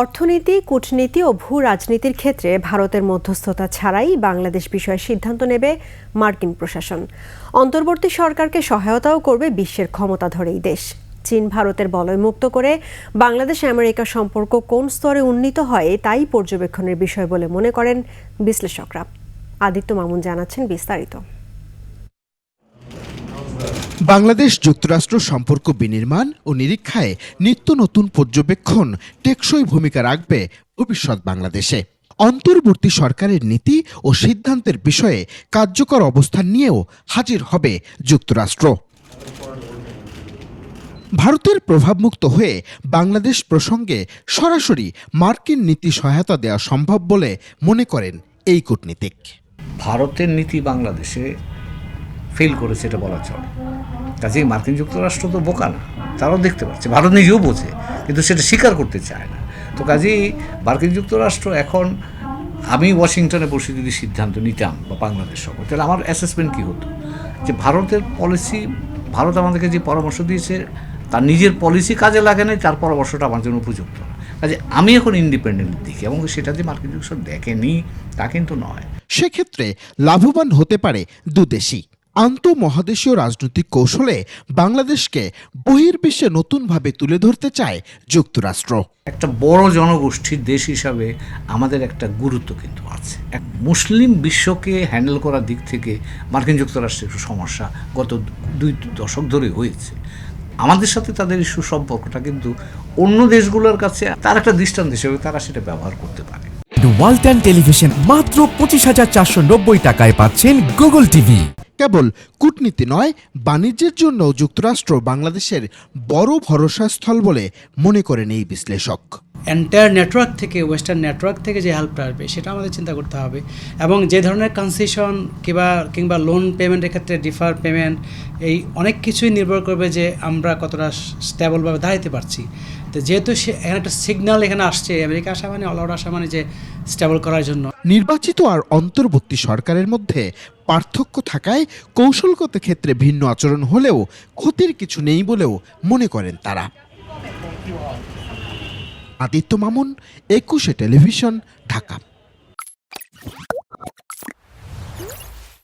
অর্থনীতি, কূটনীতি ও ভূ রাজনীতির ক্ষেত্রে ভারতের মধ্যস্থতা ছাড়াই বাংলাদেশ বিষয়ে সিদ্ধান্ত নেবে মার্কিন প্রশাসন। অন্তর্বর্তী সরকারকে সহায়তাও করবে বিশ্বের ক্ষমতাধর এই দেশ। চীন ভারতের বলয় মুক্ত করে বাংলাদেশ আমেরিকা সম্পর্ক কোন স্তরে উন্নীত হয় তাই পর্যবেক্ষণের বিষয় বলে মনে করেন বিশ্লেষকরা। আদিত্য মামুন জানাচ্ছেন বিস্তারিত। বাংলাদেশ যুক্তরাষ্ট্র সম্পর্ক বিনির্মাণ ও নিরীক্ষায় নিত্য নতুন পর্যবেক্ষণ টেকসই ভূমিকা রাখবে ভবিষ্যৎ বাংলাদেশে। অন্তর্বর্তী সরকারের নীতি ও সিদ্ধান্তের বিষয়ে কার্যকর অবস্থান নিয়েও হাজির হবে যুক্তরাষ্ট্র। ভারতের প্রভাবমুক্ত হয়ে বাংলাদেশ প্রসঙ্গে সরাসরি মার্কিন নীতি সহায়তা দেওয়া সম্ভব বলে মনে করেন এই কূটনীতিক। ভারতের নীতি বাংলাদেশে ফেল করেছে এটা বলা চলে কাজেই মার্কিন যুক্তরাষ্ট্র তো বোকা না, তারাও দেখতে পাচ্ছে, ভারত নিজেও বোঝে, কিন্তু সেটা স্বীকার করতে চায় না। তো কাজেই মার্কিন যুক্তরাষ্ট্র এখন, আমি ওয়াশিংটনে বসে যদি সিদ্ধান্ত নিতাম বা বাংলাদেশ সহ তাহলে আমার অ্যাসেসমেন্ট কী হতো? যে ভারতের পলিসি ভারত আমাদেরকে যে পরামর্শ দিয়েছে, তার নিজের পলিসি কাজে লাগে নাই, তার পরামর্শটা আমার জন্য উপযুক্ত না। কাজে আমি এখন ইন্ডিপেন্ডেন্ট দেখি, এবং সেটা যে মার্কিন যুক্তরাষ্ট্র দেখেনি, তা কিন্তু নয়। সেক্ষেত্রে লাভবান হতে পারে দুদেশই। আন্তঃমহাদেশীয় রাজনৈতিক কৌশলে বাংলাদেশকে বহির্বিশ্বে নতুনভাবে তুলে ধরতে চায় যুক্তরাষ্ট্র। একটা বড় জনগোষ্ঠীর দেশ হিসাবে আমাদের একটা গুরুত্ব কিন্তু আছে। এক মুসলিম বিশ্বকে হ্যান্ডেল করার দিক থেকে মার্কিন যুক্তরাষ্ট্রের একটু সমস্যা গত দুই দশক ধরে হয়েছে। আমাদের সাথে তাদের এই সুসম্পর্কটা কিন্তু অন্য দেশগুলোর কাছে তার একটা দৃষ্টান্ত হিসেবে তারা সেটা ব্যবহার করতে পারে। ওয়ালটন টেলিভিশন মাত্র পঁচিশ হাজার চারশো নব্বই টাকায় পাচ্ছেন গুগল টিভি কেবল কূটনীতি নয় বাণিজ্যের জন্য যুক্তরাষ্ট্র বাংলাদেশের বড় ভরসাস্থল বলে মনে করেন এই বিশ্লেষক। এন্টায়ার নেটওয়ার্ক থেকে ওয়েস্টার্ন নেটওয়ার্ক থেকে যে হেল্পটা আসবে, সেটা আমাদের চিন্তা করতে হবে। এবং যে ধরনের কনসেশন কিংবা কিংবা লোন পেমেন্টের ক্ষেত্রে ডিফার পেমেন্ট এই অনেক কিছুই নির্ভর করবে যে আমরা কতটা স্টেবলভাবে দাঁড়াতে পারছি। তো যেহেতু সে, এখানে একটা সিগন্যাল এখানে আসছে, আমেরিকা আসা মানে অল আউট আসা মানে যে স্টেবল করার জন্য। নির্বাচিত আর অন্তর্বর্তী সরকারের মধ্যে পার্থক্য থাকায় কৌশলগত ক্ষেত্রে ভিন্ন আচরণ হলেও ক্ষতির কিছু নেই বলেও মনে করেন তারা। আদিত্য মামুন একুশে টেলিভিশন ঢাকা।